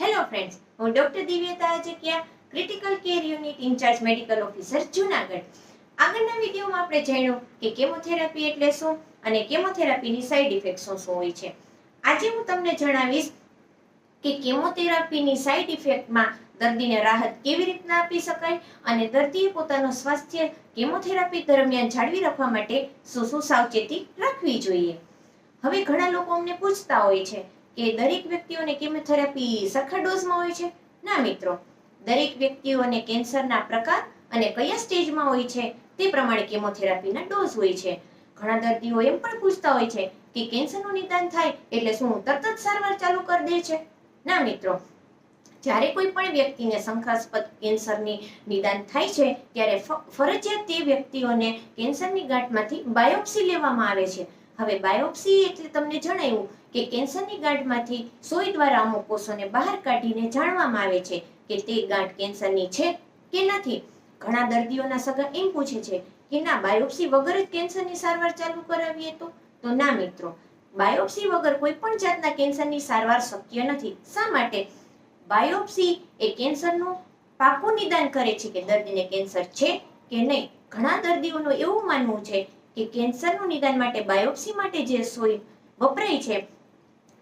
Hello friends હું doctor Divyata Ajkiya critical care unit incharge medical officer Junagadh. આગળના વિડીયોમાં આપણે જાણ્યું કે કેમોથેરાપી એટલે શું અને કેમોથેરાપીની સાઈડ ઇફેક્ટ શું શું હોય છે. આજે હું તમને જણાવીશ કે કેમોથેરાપીની સાઈડ ઇફેક્ટમાં દર્દીને રાહત કેવી રીતના આપી શકાય અને દર્દીએ પોતાનું સ્વાસ્થ્ય કેમોથેરાપી દરમિયાન જાળવી રાખવા માટે શું શું સાવચેતી રાખવી જોઈએ. હવે ઘણા લોકો અમને પૂછતા હોય છે કે દરેક વ્યક્તિઓને કેમોથેરાપી સરખા ડોઝમાં હોય છે? ના, મિત્રો. દરેક વ્યક્તિઓને કેન્સરના પ્રકાર અને કયા સ્ટેજમાં હોય છે તે પ્રમાણે કેમોથેરાપીના ડોઝ હોય છે. ઘણા દર્દીઓ એમ પણ પૂછતા હોય છે કે કેન્સરનું નિદાન થાય એટલે શું તરત જ સારવાર ચાલુ કરી દે છે? ના, મિત્રો. જ્યારે કોઈ પણ વ્યક્તિને શંકાસ્પદ કેન્સરની નિદાન થાય છે, ત્યારે ફરજિયાત તે વ્યક્તિઓને કેન્સરની ગાંઠમાંથી બાયોપ્સી લેવામાં આવે છે. હવે બાયોપ્સી એટલે તમને જણાવ્યું કે કેન્સરની ગાંઠમાંથી સોય દ્વારા અમુક કોષોને બહાર કાઢીને જાણવામાં આવે છે કે તે ગાંઠ કેન્સરની છે કે નથી. ઘણા દર્દીઓના સગા એમ પૂછે છે કે ના, બાયોપ્સી વગર જ કેન્સરની સારવાર ચાલુ કરાવીએ તો? તો ના, મિત્રો. બાયોપ્સી વગર કોઈ પણ જાતના કેન્સરની સારવાર શક્ય નથી. શા માટે? બાયોપ્સી એ કેન્સરનું પાકું નિદાન કરે છે કે દર્દીને કેન્સર છે કે નહીં? ઘણા દર્દીઓનું એવું માનવું છે કે કેન્સરનું નિદાન માટે બાયોપ્સી માટે જે સોય વપરાય છે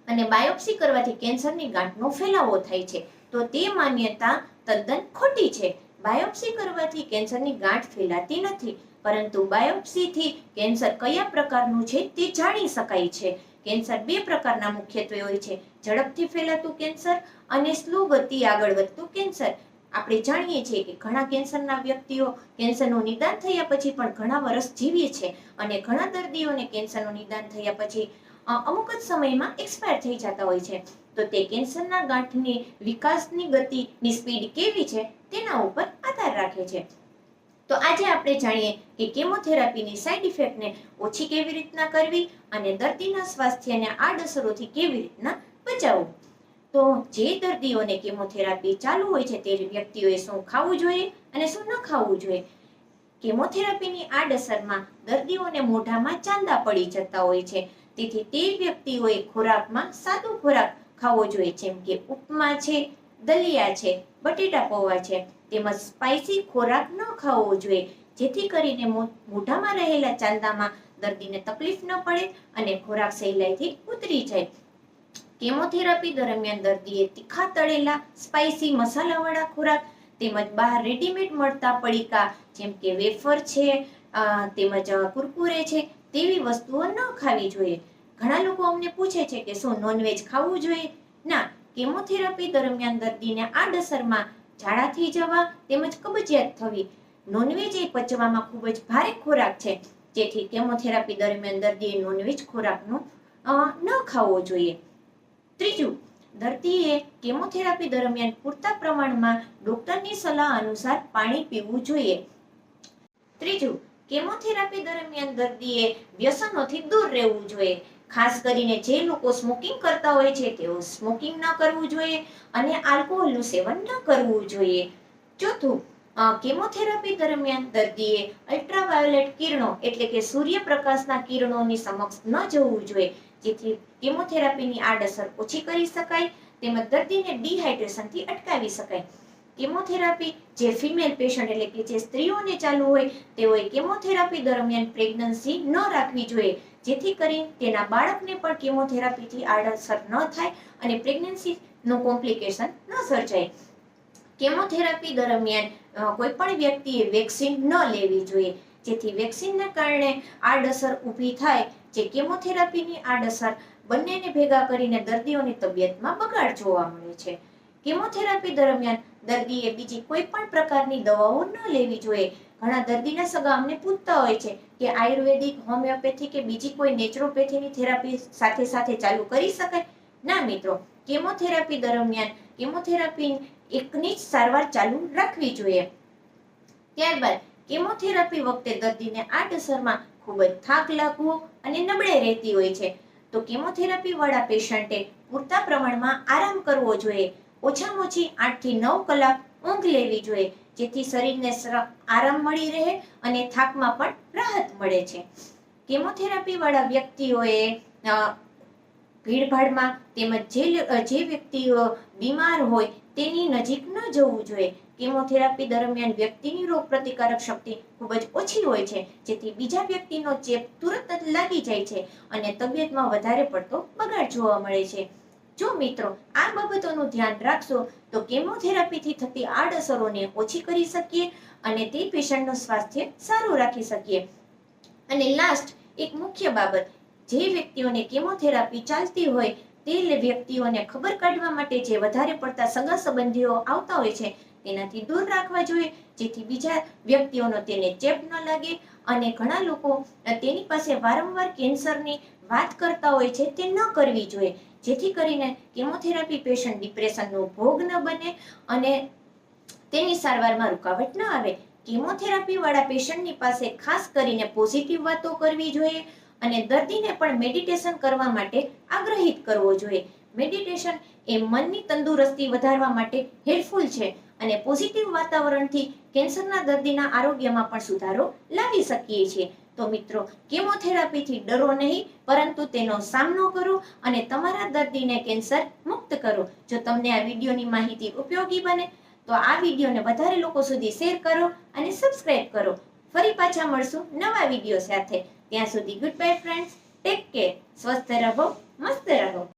અને બાયોપ્સી કરવાથી કેન્સરની ગાંઠનો ફેલાવો થાય છે, તો તે માન્યતા તદ્દન ખોટી છે. બાયોપ્સી કરવાથી કેન્સરની ગાંઠ ફેલાતી નથી, પરંતુ બાયોપ્સીથી કેન્સર કયા પ્રકારનું છે તે જાણી શકાય છે. કેન્સર બે પ્રકારના મુખ્યત્વે હોય છે, ઝડપથી ફેલાતું કેન્સર અને સ્લો ગતિ આગળ વધતું કેન્સર. આપણે જાણીએ છીએ કે ઘણા કેન્સરના વ્યક્તિઓ કેન્સરનું નિદાન થયા પછી પણ ઘણા વર્ષ જીવે છે અને ઘણા દર્દીઓને કેન્સરનું નિદાન થયા પછી અમુક જ સમયમાં એક્સપાયર થઈ જતા હોય છે. તો તે કેન્સરના ગાંઠની વિકાસની ગતિની સ્પીડ કેવી છે તેના ઉપર આધાર રાખે છે. તો આજે આપણે જાણીએ કે કેમોથેરાપીની સાઈડ ઇફેક્ટને ઓછી કેવી રીતના કરવી અને દર્દીના સ્વાસ્થ્યને આડઅસરોથી કેવી રીતના બચાવવું. તો જે દર્દીઓને કેમોથેરાપી ચાલુ હોય છે તે વ્યક્તિઓએ શું ખાવું જોઈએ અને શું ન ખાવું જોઈએ? કેમોથેરાપીની આડઅસરમાં દર્દીઓને મોઢામાં ચાંદા પડી જતા હોય છે. તેથી તે વ્યક્તિઓએ ખોરાકમાં સાદો ખોરાક ખાવો જોઈએ, જેમ કે ઉપમા છે, દલિયા છે, બટેટા પૌવા છે. તેમજ સ્પાઇસી ખોરાક ન ખાવો જોઈએ, જેથી કરીને મોઢામાં રહેલા ચાંદામાં દર્દીને તકલીફ ન પડે અને ખોરાક સહેલાઈથી ઉતરી જાય. કેમોથેરાપી દરમિયાન દર્દીએ તીખા તળેલા સ્પાઇસી મસાલાવાળા ખોરાક તેમજ બહાર રેડીમેડ મળતા પડીકા, જેમ કે વેફર છે તેમજ કુરકુરે છે, તેવી વસ્તુઓ ન ખાવી જોઈએ. ઘણા લોકો અમને પૂછે છે કે શું નોનવેજ ખાવું જોઈએ? ના, કેમોથેરાપી દરમિયાન દર્દીને આડઅસરમાં ઝાડા થઈ જવા તેમજ કબજિયાત થવી. નોનવેજ એ પચવામાં ખૂબ જ ભારે ખોરાક છે, જેથી કેમોથેરાપી દરમિયાન દર્દીએ નોનવેજ ખોરાકનો ન ખાવો જોઈએ. ત્રીજું દર્દીએ કેમોથેરાપી દરમિયાન પૂરતા પ્રમાણમાં ડોક્ટરની સલાહ અનુસાર પાણી પીવું જોઈએ. ત્રીજું, કેમોથેરાપી દરમિયાન દર્દીએ વ્યસનોથી દૂર રહેવું જોઈએ. ખાસ કરીને જે લોકો સ્મોકિંગ કરતા હોય છે, તેઓ સ્મોકિંગ ન કરવું જોઈએ અને આલ્કોહોલનું સેવન ન કરવું જોઈએ. ચોથું કેમોથેરાપી દરમિયાન દર્દીએ અલ્ટ્રાવાયોલેટ કિરણો એટલે કે સૂર્યપ્રકાશના કિરણોની સમક્ષ ન જવું જોઈએ, જેથી કેમોથેરાપીની આડઅસર ઓછી કરી શકાય તેમજ દર્દીને ડિહાઇડ્રેશનથી અટકાવી શકાય. કેમોથેરાપી જે ફિમેલ પેશન્ટ એટલે કે જે સ્ત્રીઓને ચાલુ હોય, તેઓએ કેમોથેરાપી દરમિયાન પ્રેગ્નન્સી ન રાખવી જોઈએ, જેથી કરી તેના બાળકને પણ કેમોથેરાપીથી આડઅસર ન થાય અને પ્રેગ્નન્સીનું કોમ્પ્લિકેશન ન સર્જાય. કેમોથેરાપી દરમિયાન કોઈપણ કોઈ પણ વ્યક્તિએ વેક્સિન ન લેવી જોઈએ, જેથી વેક્સિનના કારણે આડઅસર ઊભી થાય, જે કેમોથેરાપીની આડઅસર બંનેને ભેગા કરીને દર્દીઓની તબિયતમાં બગાડ જોવા મળે છે. કેમોથેરાપી દરમિયાન દર્દીએ બીજી કોઈ પણ પ્રકારની દવાઓ ન લેવી જોઈએ. ઘણા દર્દીના સગા અમને પૂછતા હોય છે કે આયુર્વેદિક, હોમિયોપેથી કે બીજી કોઈ નેચરોપેથીની થેરાપી સાથે સાથે ચાલુ કરી શકાય? ના મિત્રો કેમોથેરાપી દરમિયાન કેમોથેરાપી એકની જ સારવાર ચાલુ રાખવી જોઈએ. ત્યારબાદ કેમોથેરાપી વખતે દર્દીને આડઅસરમાં ખૂબ જ થાક લાગવો અને નબળે રહેતી હોય છે. તો કેમોથેરાપી વાળા પેશન્ટે પૂરતા પ્રમાણમાં આરામ કરવો જોઈએ. ઓછામાં ઓછી આઠથી નવ કલાક ઊંઘ લેવી જોઈએ, જેથી શરીરને આરામ મળી રહે અને થાકમાં પણ રાહત મળે છે. કેમોથેરાપી વાળા વ્યક્તિઓએ ભીડભાડમાં તેમજ જે જે વ્યક્તિઓ બીમાર હોય તેની નજીક ન જવું જોઈએ. કેમોથેરાપી દરમિયાન વ્યક્તિની રોગ પ્રતિકારક શક્તિ ખૂબ જ ઓછી હોય છે, જેથી બીજા વ્યક્તિનો ચેપ તુરંત જ લાગી જાય છે અને તબિયતમાં વધારે પડતો બગાડ જોવા મળે છે. જો મિત્રો, આ બાબતોનું ધ્યાન રાખશો, તો કેમોથેરાપીથી થતી આડઅસરોને ઓછી કરી શકીએ અને તે પેશન્ટનું સ્વાસ્થ્ય સારું રાખી શકીએ. અને લાસ્ટ એક મુખ્ય બાબત જે વ્યક્તિઓને કેમોથેરાપી ચાલતી હોય તે વ્યક્તિઓને ખબર કાઢવા માટે જે વધારે પડતા સગા સંબંધીઓ આવતા હોય છે તેનાથી દૂર રાખવા જોઈએ. જેથી બીજા વ્યક્તિઓનો તેને ચેપ ન લાગે અને ઘણા લોકો તેની પાસે વારંવાર કેન્સરની વાત કરતા હોય છે તે ન કરવી જોઈએ. જેથી કરીને કેમોથેરાપી પેશન્ટ ડિપ્રેશનનો ભોગ ન બને અને તેની સારવારમાં રૂકાવટ ન આવે. કેમોથેરાપીવાળા પેશન્ટની પાસે ખાસ કરીને પોઝિટિવ વાતો કરવી જોઈએ. અને દર્દીને પણ મેડિટેશન કરવા માટે આગ્રહિત કરવો જોઈએ. મેડિટેશન એ મનની તંદુરસ્તી વધારવા માટે હેલ્પફુલ છે અને પોઝિટિવ વાતાવરણથી કેન્સરના દર્દીના આરોગ્યમાં પણ સુધારો લાવી શકીએ છીએ. તો મિત્રો કેમોથેરાપીથી ડરો નહીં, પરંતુ તેનો સામનો કરો અને તમારા દર્દીને કેન્સર મુક્ત કરો. જો તમને આ વિડીયોની માહિતી ઉપયોગી બને, તો આ વિડીયોને વધારે લોકો સુધી શેર કરો અને સબસ્ક્રાઈબ કરો. ફરી પાછા મળશું નવા વીડિયો સાથે. ત્યાં સુધી good bye friends take care સ્વસ્થ રહો, મસ્ત રહો.